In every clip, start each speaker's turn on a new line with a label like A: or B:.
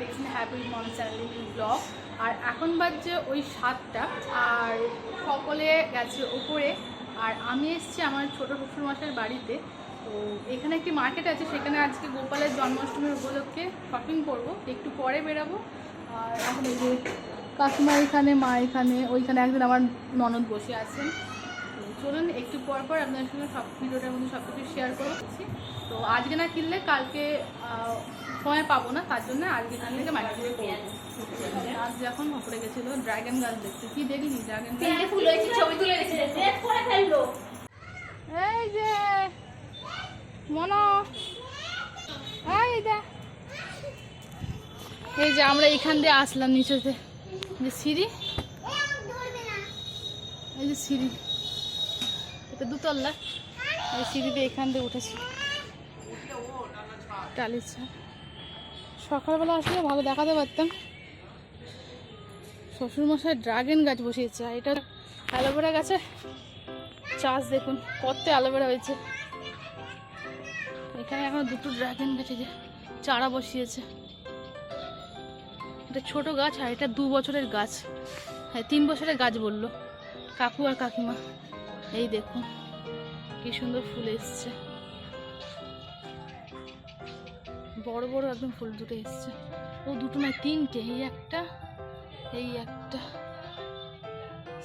A: দেখছেন হ্যাপি মন channel blog আর এখন বাজছে ওই সাতটা, আর সকলে গেছে ওপরে। আর আমি এসেছি আমার ছোটো শ্বশুর মশাইয়ের বাড়িতে। তো এখানে একটি মার্কেট আছে, সেখানে আজকে গোপালের জন্মাষ্টমীর উপলক্ষে শপিং করব। একটু পরে বেরাবো। আর এখন এই যে কাকিমা এখানে, মা এখানে, ওইখানে একজন আমার ননদ বসে আছেন। চলুন, একটু পর পর আপনাদের সঙ্গে সব ভিডিওটার মধ্যে সব কিছু শেয়ার করছি তো আজকে না কিনলে কালকে সময় পাবো না তার জন্য আজকে এখান থেকে মার্কেটে করব আজ যখন ওপরে গেছিল ড্রাগন গাছ দেখতে। কি দেখলি ড্রাগন এই যে মন। এই যে এই যে আমরা এখান দিয়ে আসলাম নিচেতে। যে সিঁড়ি। এই যে সিঁড়ি। এটা দুতল্লা এই সিঁড়ি দিয়ে এখান দিয়ে উঠেছি। টালির ছাদ। সকালবেলা আসলে ভালো দেখাতে পারতাম। শ্বশুরমশাই ড্রাগন গাছ বসিয়েছে, আর এটা অ্যালোভেরা গাছে চাষ দেখুন, কত অ্যালোভেরা হয়েছে। এখানে এখন দুটো ড্রাগন গাছে যে চারা বসিয়েছে। এটা ছোট গাছ আর এটা দু বছরের গাছ। হ্যাঁ তিন বছরের গাছ বলল, কাকু আর কাকিমা। এই দেখুন, কি সুন্দর ফুল এসছে। বড় বড় একদম ফুল দুটো এসছে। ও দুটো নয়, তিনটে, এই একটা এই একটা।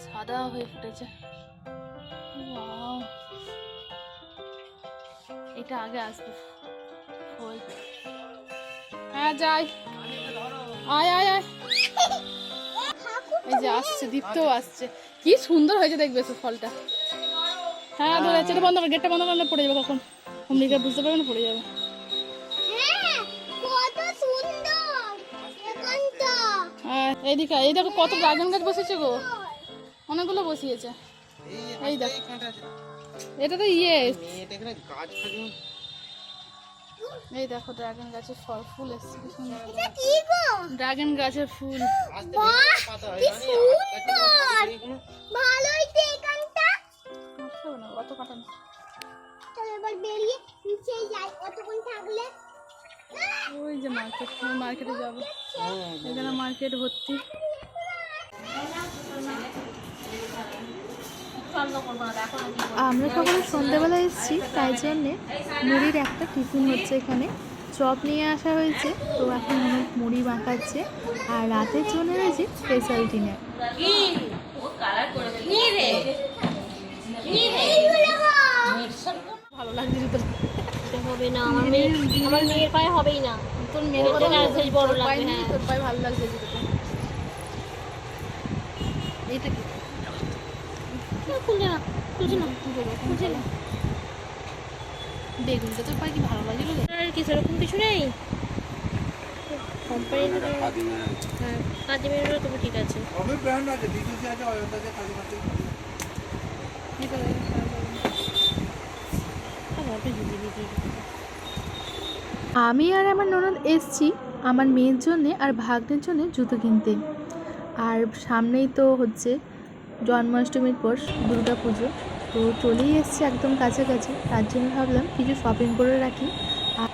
A: সাদা হয়ে ফুটেছে. এটা আগে আসবে। ফুল হ্যাঁ যাই। আয় আয় আয়। এই যে আসছে, দীপ্তও আসছে। কি সুন্দর হয়েছে দেখবে তো ফলটা। হ্যাঁ এটা বন্ধ করে, গেটটা বন্ধ করলে পড়ে যাবে কখন। অমনিকা বুঝতে পারবে না, পড়ে যাবে। এইদিকে এই দেখো কত ড্রাগন গাছ বসেছে গো। অনেকগুলো বসিয়েছে। এই দেখো। এটা তো ইয়ে। এই দেখো ড্রাগন গাছের ফল ফুল এসছে ড্রাগন গাছের ফুল।
B: বাহ কি সুন্দর। ভালোই তো এখানটা।
A: বুঝতে হবে না কাটানো
B: এবার বেরিয়ে নিচে যাই কতক্ষণ থাকলে?
A: ওই যে মার্কেট মার্কেটে যাব। এখানে মার্কেট ভর্তি।
C: আমরা সকালে সন্ধ্যাবেলা এসেছি তাই জন্যে মুড়ির একটা টিফিন হচ্ছে এখানে। চপ নিয়ে আসা হয়েছে তো এখন মনে মুড়ি মাখাচ্ছে আর রাতের জন্য রয়েছে স্পেশাল ডিনার
A: ভালো লাগছে জুতো
B: হবে না আমার মেয়ের আমার মেয়ের পায়ে হবেই না।
A: তোর মেয়ের
B: বড় লাগবে,
A: পায়ে
B: হ্যাঁ।
A: তোর পায়ে ভালো লাগছে জুতোটা এইটা কি?
B: খুলছে না খুলছে না খুলছে না
A: বেগুনটা তোর পায়ে কি ভালো লাগছিল
B: আর কি সেরকম কিছু নেই? কোম্পানিতে হ্যাঁ কাজিমেরও তবু ঠিক আছে।
D: ব্র্যান্ড আছে আছে আছে
C: আমি আর আমার ননদ এসছি আমার মেয়ের জন্যে আর ভাগ্নের জন্য জুতো কিনতে। আর সামনেই তো হচ্ছে জন্মাষ্টমীর পর দুর্গা পুজো তো চলেই এসছে একদম কাছাকাছি। তার জন্য ভাবলাম কিছু শপিং করে রাখি আর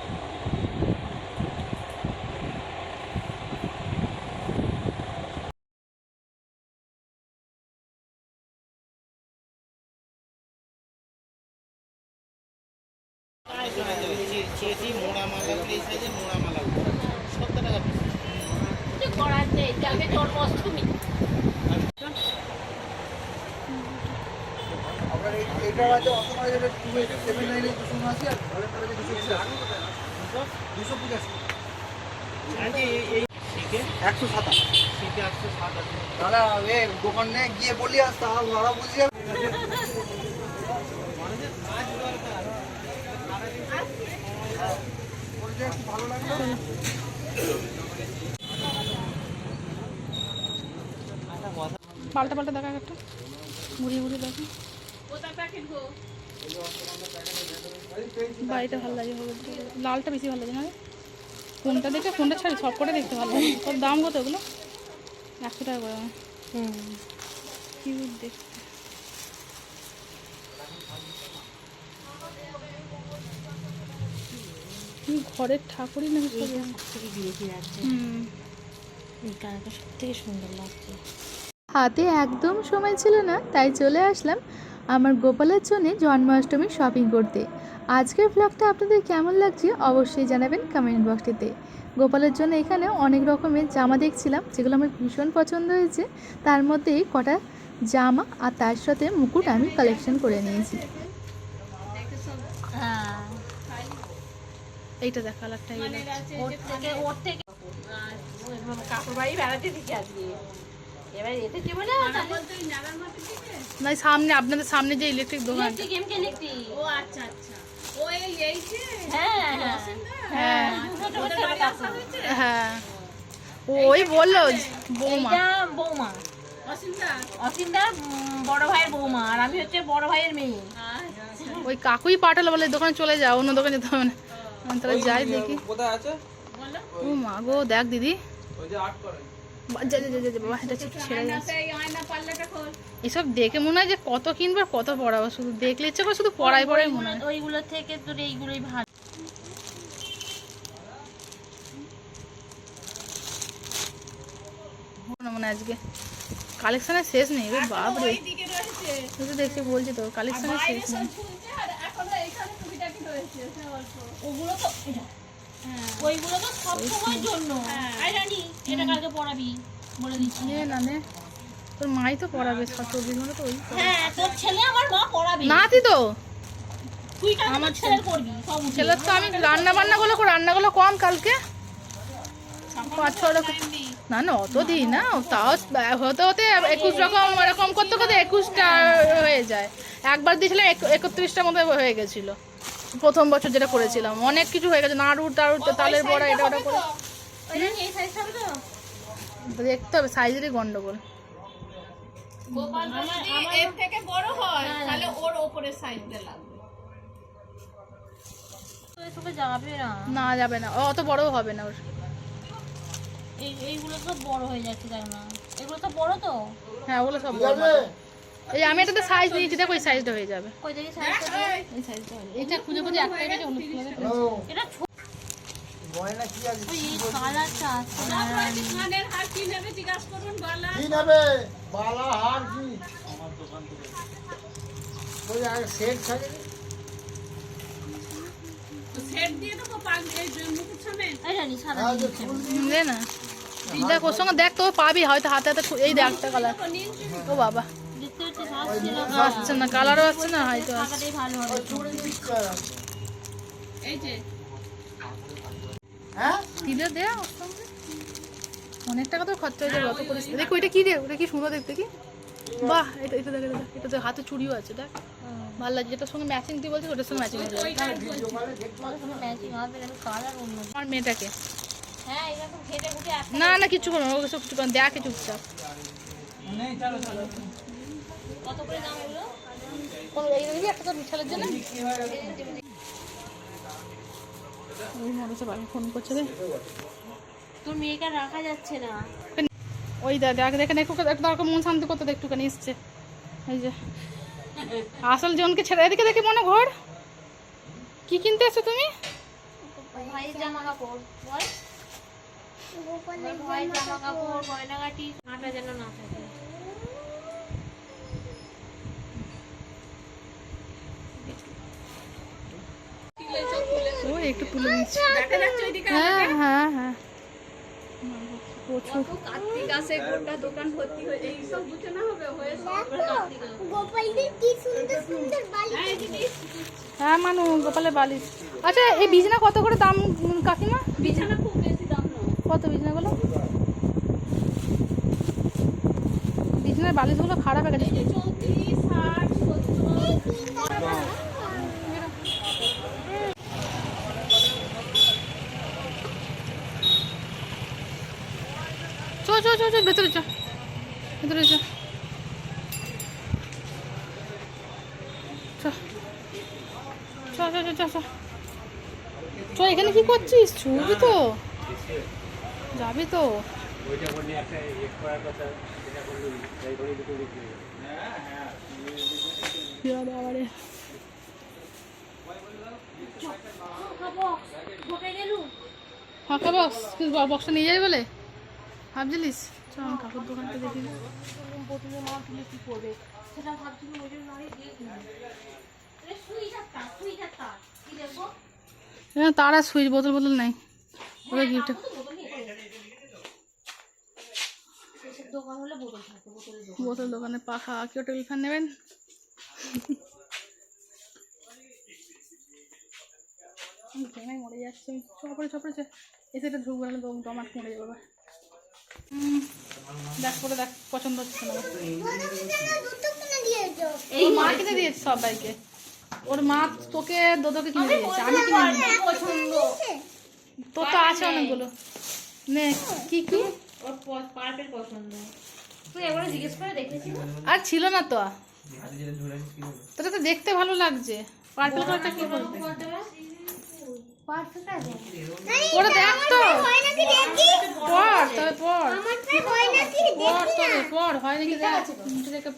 D: চেয়েছি মোড়া মালা এই সাইজে মোড়া মালা সত্তর টাকা পিস
B: কিছু করার নেই কালকে জন্মাষ্টমী।
D: এই এটা আছে অসম আছে টু সেভেন নাইনে দুশো উনআশি আর ভালের আছে দুশো দুশো পঁচাশি। একশো সাতাশ। দাদা এ দোকানে গিয়ে বলি আসতে ওরা বুঝিয়ে ভালো লাগল
A: পাল্টা পাল্টা দেখা একটা। মুড়ি মুড়ি দেখো। বাড়িটা ভালো লাগে লালটা বেশি ভালো লাগে না রে? কোনটা দেখে কোনটা ছাড়ি সব কটা দেখতে ভালো লাগে। তোর দাম কত ওগুলো? একশো টাকা করে কিউট দেখতে। ঘরের ঠাকুরই নাকি সব হুম
B: এই কালারটা সব থেকে সুন্দর লাগছে।
C: হাতে একদম সময় ছিল না তাই চলে আসলাম আমার গোপালের জন্য জন্মাষ্টমী শপিং করতে। আজকের ব্লগটা আপনাদের কেমন লাগছে অবশ্যই জানাবেন কমেন্ট বক্সটিতে গোপালের জন্য এখানে অনেক রকমের জামা দেখছিলাম যেগুলো আমার ভীষণ পছন্দ হয়েছে। তার মধ্যেই কটা জামা আর তার সাথে মুকুট আমি কালেকশন করে নিয়েছি।
B: হ্যাঁ।
A: এইটা দেখ
B: ওর থেকে ওর থেকে কাকুর বাড়ি বেড়াতে দিকে আজকে। এবার এতে কি বলে?
A: না সামনে আপনাদের সামনে যে ইলেকট্রিক দোকান।
E: ও আচ্ছা আচ্ছা। ও এই এই যে?
B: হ্যাঁ হ্যাঁ।
A: হ্যাঁ।
B: কাকু।
A: হ্যাঁ। ওই বলল বৌমা।
B: বৌমা।
E: অসিন্দা
B: বড় ভাইয়ের বৌমা আর আমি হচ্ছে বড় ভাইয়ের মেয়ে।
A: ওই কাকুই পাঠালো বলে দোকানে চলে যাও অন্য দোকানে যেতে হবে না। তাহলে যাই দেখি। ও মা গো দেখ দিদি।
D: ওই যে আট করে।
A: এসব দেখে মনে হয় যে কত কিনবার কত পড়াবো শুধু দেখলে ইচ্ছে করে শুধু পড়াই পড়াই মনে হয়।
B: ওইগুলো থেকে তোর এইগুলোই ভালো।
A: মনে আজকে কালেকশনের শেষ নেই
E: বাপ রে
A: তুই দেখছি বলছি তো কালেকশনের শেষ নেই।
B: ওইগুলো তো সব সময়ের জন্য। আই রানি এটা কালকে পড়াবি বলে দিচ্ছি।
A: না নে তোর মাই তো পড়াবে সব চব্বিশ ঘণ্টা তো ওই
B: হ্যাঁ তোর ছেলে আমার মা পড়াবে।
A: নাতি তো।
B: তুই কালকে আমার ছেলে করবি সব
A: ছেলের তো আমি রান্না বান্না গুলো রান্নাগুলো কম কালকে। পাঁচ ছ রকম না না অত দিই না তাও হতে হতে একুশ রকম এরকম করতে করতে একুশটা হয়ে যায়। একবার দিয়েছিলাম এক- একত্রিশটা মতো হয়ে গেছিল। প্রথম বছর যেটা করেছিলাম। অনেক কিছু হয়ে গেছে নাড়ু টাড়ু তালের বড়া এটা ওটা করে।
B: ওই রানি এই সাইজ হবে তো?
A: দেখতে হবে সাইজেরই গন্ডগোল।
E: বড় হয় তাহলে ওর ওপরের সাইজটা লাগবে।
B: তো এসবে যাবে না।
A: না যাবে না। ও অত বড়ও হবে না ওর।
B: এই এইগুলো তো বড় হয়ে যাচ্ছে তাই না? এগুলো তো বড় তো?
A: হ্যাঁ ওগুলো সব বড়। এই আমি এটাতে সাইজ নিয়েছি দেখো ওই সাইজটা হয়ে যাবে।
B: কই দেখি সাইজটা
A: এই সাইজটা এটা খুঁজে খুঁজে একটাই পেয়েছে হলুদ কালারের
B: এটা
D: গয়না কি আছে?
B: ওই কালারটা আছে
E: কানের হার কি নেবে? জিজ্ঞাসা করুন গলা
D: কি নেবে? বালা হার কি? আমার দোকান থেকে ওই আর সেট থাকে
E: সেট দিয়ে দেবো পাঁচ এই মুকুট সামনে
B: এই রানী সাদা
D: আর যে
B: দিচ্ছে
D: ফুল
A: দে না। দেখ ওর সঙ্গে দেখ তো পাবি হয়তো হাতে হাতে খু- এই দেখ একটা কালার ও বাবা।
B: আসছে না
A: কালারও আসছে না হয়তো আসছে।
B: টাকাটাই ভালো হবে
D: চুড়ি দিচ্ছে
E: এই যে
D: হ্যাঁ
A: দিলে দে অনেক টাকা তো খরচা হয়ে যাবে অত। দেখো এটা কি রে ওটা কি সুন্দর দেখতে কি? বাহ এটা এটা দেখ এটা দেখ। এটা তো হাতে চুড়িও আছে দেখ। ভালো লাগছে যেটার সঙ্গে ম্যাচিং তুই বলছিস ওটার সঙ্গে ম্যাচিং আমার মেয়েটাকে? না না কিছু করো না ওকে সব কিছু করো দেখে চুপচাপ।
B: কত করে দাম এগুলো
A: কোন এই দিবি একটা তোর বিশালের জন্য। ওই মানুষের বাড়ি ফোন করছে রে।
B: তোর মেয়েকে আর রাখা যাচ্ছে না।
A: ওই দেখ দেখ দেখেন একটু একটু দরকার মন শান্তি করতে দে একটুখানি এসছে। এই যে। আসল জনকে ছেড়ে এদিকে দেখে মনে ঘর। কি কিনতে এসছো তুমি?
B: ভাইয়ের জামা কাপড় বল ভাইয়ের জামা কাপড় গয়নাগাটি কাঁটা যেন না থাকে।
A: একটু তুলে নিচ্ছি। হ্যাঁ, হ্যাঁ হ্যাঁ
E: হ্যাঁ।, হ্যাঁ
A: বালিশ আচ্ছা এই বিছানা কত করে দাম কাকিমা?
E: বিছানা
A: কতগুলো বিছানার বালিশগুলো খারাপ হয়ে গেছে। চো চো চো ভেতরে চো ভেতরে চো চো এখানে কি করছিস? ছুবি তো। যাবি তো। ফাঁকা বক্স বক্সটা নিয়ে যাবি বলে? ভাবছিলিস? চল আমার কাপড় দোকানটা দেখি।
B: বোতলে দিলে কি করবে
A: তার সুইচ বোতল বোতল নাই। ওরা গিফট।
B: বোতল দোকান
A: পাখা। কেউ টেবিল ফ্যান নেবেন? আমি মরে যাচ্ছে। চপড়ে চপড়ে এসে এটা ঢুকবে না দম দমাট মরে যাবে। দেখ করে দেখ পছন্দ হচ্ছে না এই মা কিনে দিয়েছে সবাইকে ওর মা তোকে দোদোকে কিনে দিয়েছে আমি কিনে
B: পছন্দ
A: তোর তো আছে অনেকগুলো নে কি কি
B: ওর পার্পেল পছন্দ তুই একবার জিজ্ঞেস করে দেখেছিস
A: আর ছিল না তো তোটা তো দেখতে ভালো লাগছে পার্পল কালারটা কি করবে ওরা দেখ তো তবে পড়। হয় নাকি দেখে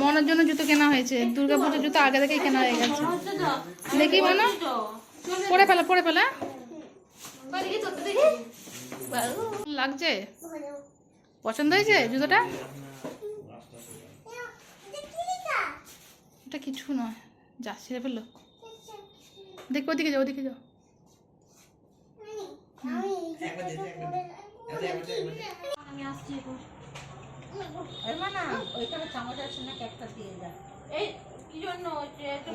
A: মনের জন্য জুতো কেনা হয়েছে। দুর্গা পুজোর জুতো আগে থেকেই কেনা হয়ে গেছে। দেখি মানে পরে ফেলে পরে ফেলে
B: দেখি
A: লাগছে? পছন্দ হয়েছে জুতোটা? এটা কিছু নয়। যা ছেড়ে ফেলল। দেখো ওদিকে যাও ওদিকে যাও।
B: আমি আসছি না ওইখানে চামচ আছে না একটা দিয়ে যা। এই কি জন্য?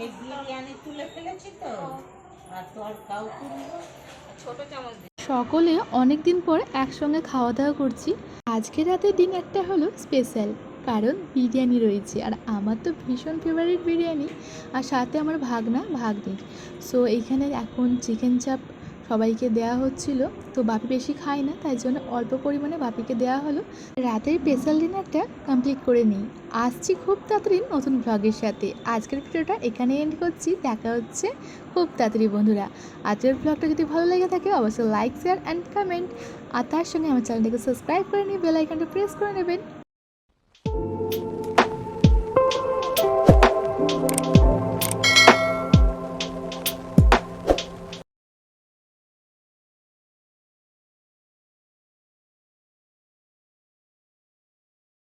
B: এই বিরিয়ানি তুলে ফেলেছি তো। আর তোর কাউ ছোট চামচ
C: সকলে অনেক দিন পর একসঙ্গে খাওয়া দাওয়া করছি। আজকে রাতের একটা হলো স্পেশাল কারণ বিরিয়ানি রয়েছে। আর আমার তো ভীষণ ফেভারিট বিরিয়ানি আর সাথে আমার ভাগনা ভাগ্নির সো এইখানে এখন চিকেন চাপ সবাইকে দেওয়া হচ্ছিল। তো বাপি বেশি খায় না, তাই জন্য অল্প পরিমাণে বাপিকে দেওয়া হলো। রাতের স্পেশাল ডিনারটা কমপ্লিট করে নিই। আসছি খুব তাড়াতাড়ি নতুন ভ্লগের সাথে। আজকের ভিডিওটা এখানে এন্ড করছি। দেখা হচ্ছে খুব তাড়াতাড়ি, বন্ধুরা। আজকের ব্লগটা যদি ভালো লেগে থাকে, অবশ্যই লাইক শেয়ার অ্যান্ড কমেন্ট আর তার সঙ্গে আমার চ্যানেলটাকে সাবস্ক্রাইব করে নিয়ে বেল আইকনটা প্রেস করে নেবেন।